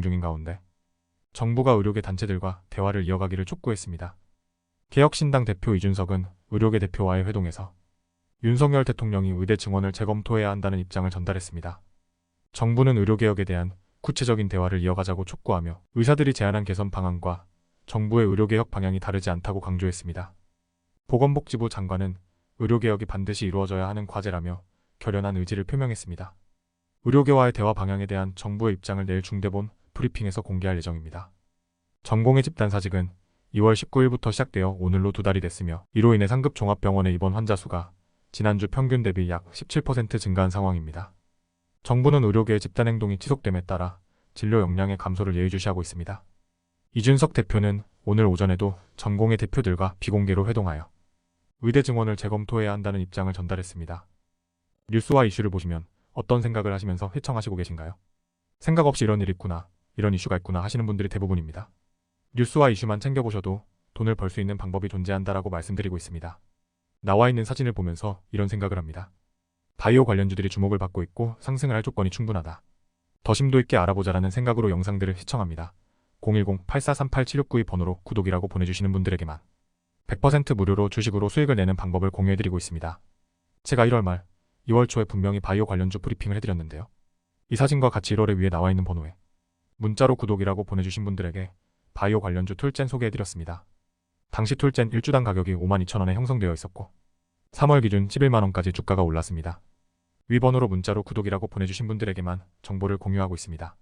중인 가운데 정부가 의료계 단체들과 대화를 이어가기를 촉구했습니다. 개혁신당 대표 이준석은 의료계 대표와의 회동에서 윤석열 대통령이 의대 증원을 재검토해야 한다는 입장을 전달했습니다. 정부는 의료개혁에 대한 구체적인 대화를 이어가자고 촉구하며 의사들이 제안한 개선 방안과 정부의 의료개혁 방향이 다르지 않다고 강조했습니다. 보건복지부 장관은 의료개혁이 반드시 이루어져야 하는 과제라며 결연한 의지를 표명했습니다. 의료계와의 대화 방향에 대한 정부의 입장을 내일 중대본 브리핑에서 공개할 예정입니다. 전공의 집단 사직은 2월 19일부터 시작되어 오늘로 두 달이 됐으며 이로 인해 상급 종합병원의 입원 환자 수가 지난주 평균 대비 약 17% 증가한 상황입니다. 정부는 의료계의 집단 행동이 지속됨에 따라 진료 역량의 감소를 예의주시하고 있습니다. 이준석 대표는 오늘 오전에도 전공의 대표들과 비공개로 회동하여 의대 증원을 재검토해야 한다는 입장을 전달했습니다. 뉴스와 이슈를 보시면 어떤 생각을 하시면서 회청하시고 계신가요? 생각 없이 이런 일이 있구나, 이런 이슈가 있구나 하시는 분들이 대부분입니다. 뉴스와 이슈만 챙겨보셔도 돈을 벌 수 있는 방법이 존재한다라고 말씀드리고 있습니다. 나와 있는 사진을 보면서 이런 생각을 합니다. 바이오 관련주들이 주목을 받고 있고 상승을 할 조건이 충분하다. 더 심도 있게 알아보자라는 생각으로 영상들을 시청합니다. 010-8438-7692 번호로 구독이라고 보내주시는 분들에게만 100% 무료로 주식으로 수익을 내는 방법을 공유해드리고 있습니다. 제가 1월 말, 2월 초에 분명히 바이오 관련주 브리핑을 해드렸는데요. 이 사진과 같이 1월에 위에 나와 있는 번호에 문자로 구독이라고 보내주신 분들에게 바이오 관련주 툴젠 소개해드렸습니다. 당시 툴젠 1주당 가격이 52,000원에 형성되어 있었고 3월 기준 11만원까지 주가가 올랐습니다. 위 번호로 문자로 구독이라고 보내주신 분들에게만 정보를 공유하고 있습니다.